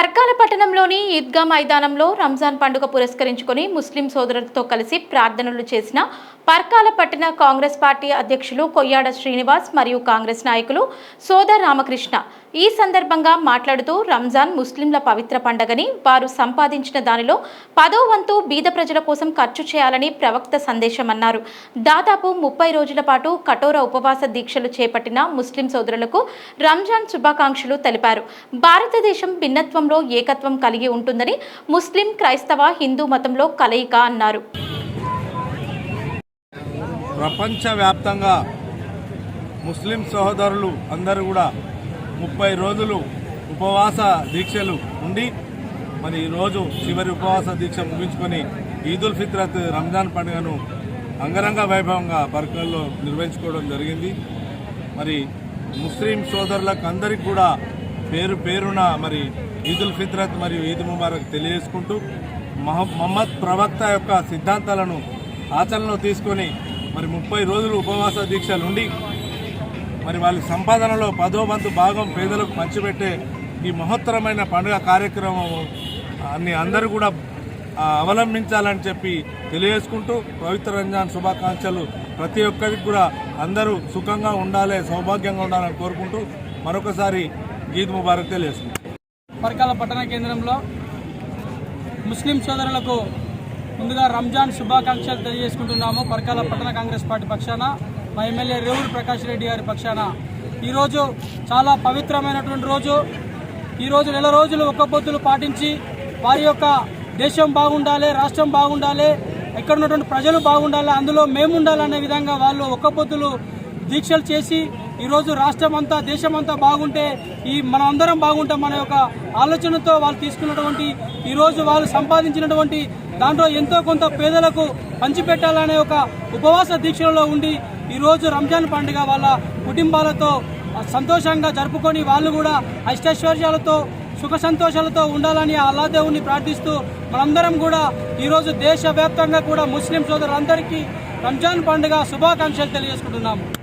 పర్కాల పట్టణంలోని ఈద్గా మైదానంలో రంజాన్ పండుగ పురస్కరించుకొని ముస్లిం సోదరులతో కలిసి ప్రార్థనలు చేసిన పర్కాల పట్టణ కాంగ్రెస్ పార్టీ అధ్యక్షులు కొయ్యాడ శ్రీనివాస్ మరియు కాంగ్రెస్ నాయకులు సోదర్ రామకృష్ణ. ఈ సందర్భంగా మాట్లాడుతూ రంజాన్ ముస్లింల పవిత్ర పండగని వారు సంపాదించిన దానిలో పదో వంతు బీద ప్రజల కోసం ఖర్చు చేయాలని ప్రవక్త సందేశం అన్నారు. దాదాపు ముప్పై రోజుల పాటు కఠోర ఉపవాస దీక్షలు చేపట్టిన ముస్లిం సోదరులకు రంజాన్ శుభాకాంక్షలు తెలిపారు. భారతదేశం భిన్నత్వం మతంలో ఏకత్వం కలిగి ఉంటుందని ముస్లిం క్రైస్తవ హిందూ మతంలో కలయిక అన్నారు. ప్రపంచవ్యాప్తంగా ముస్లిం సహోదరులు అందరూ కూడా ముప్పై రోజులు ఉపవాస దీక్షలు ఉండి మరి ఈరోజు చివరి ఉపవాస దీక్ష ముగించుకొని ఈదుల్ ఫిత్రత్ రంజాన్ పండుగను అంగరంగ వైభవంగా బర్కల్లో నిర్వహించుకోవడం జరిగింది. మరి ముస్లిం సోదరులకు అందరికీ కూడా పేరు పేరున మరి ఈదుల్ ఫిత్రత్ మరియు ఈద్ ముబారక్ తెలియజేసుకుంటూ మహ- మహమ్మద్ ప్రవక్త యొక్క సిద్ధాంతాలను ఆచరణలో తీసుకొని మరి ముప్పై రోజులు ఉపవాస దీక్షలు ఉండి మరి వాళ్ళ సంపాదనలో పదో వంతు భాగం పేదలకు పంచిపెట్టే ఈ మహత్తరమైన పండుగ కార్యక్రమం అన్ని అందరూ కూడా అవలంబించాలని చెప్పి తెలియజేసుకుంటూ పవిత్ర రంజాన్ శుభాకాంక్షలు ప్రతి ఒక్కరికి కూడా అందరూ సుఖంగా ఉండాలి సౌభాగ్యంగా ఉండాలని కోరుకుంటూ మరొకసారి ఈద్ ముబారక్ తెలియజేసుకుంటాం పరకాల పట్టణ కేంద్రంలో ముస్లిం సోదరులకు ముందుగా రంజాన్ శుభాకాంక్షలు తెలియజేసుకుంటున్నాము. పరకాల పట్టణ కాంగ్రెస్ పార్టీ పక్షాన మా ఎమ్మెల్యే రేవుడు ప్రకాష్ రెడ్డి గారి పక్షాన. ఈరోజు చాలా పవిత్రమైనటువంటి రోజు. ఈరోజు నెల రోజులు ఒక్క పాటించి వారి యొక్క దేశం బాగుండాలి రాష్ట్రం బాగుండాలి ఎక్కడ ఉన్నటువంటి ప్రజలు బాగుండాలి అందులో మేము ఉండాలనే విధంగా వాళ్ళు ఒక్క దీక్షలు చేసి ఈరోజు రాష్ట్రం అంతా దేశం అంతా బాగుంటే ఈ మనం అందరం బాగుంటాం మన ఒక ఆలోచనతో వాళ్ళు తీసుకున్నటువంటి ఈరోజు వాళ్ళు సంపాదించినటువంటి దాంట్లో ఎంతో కొంత పేదలకు పంచిపెట్టాలనే ఒక ఉపవాస దీక్షలలో ఉండి ఈరోజు రంజాన్ పండుగ వాళ్ళ కుటుంబాలతో సంతోషంగా జరుపుకొని వాళ్ళు కూడా అష్టైశ్వర్యాలతో సుఖ సంతోషాలతో ఉండాలని ఆ అల్లా దేవుణ్ణి ప్రార్థిస్తూ మనందరం కూడా ఈరోజు దేశవ్యాప్తంగా కూడా ముస్లిం సోదరులందరికీ రంజాన్ పండుగ శుభాకాంక్షలు తెలియజేసుకుంటున్నాము.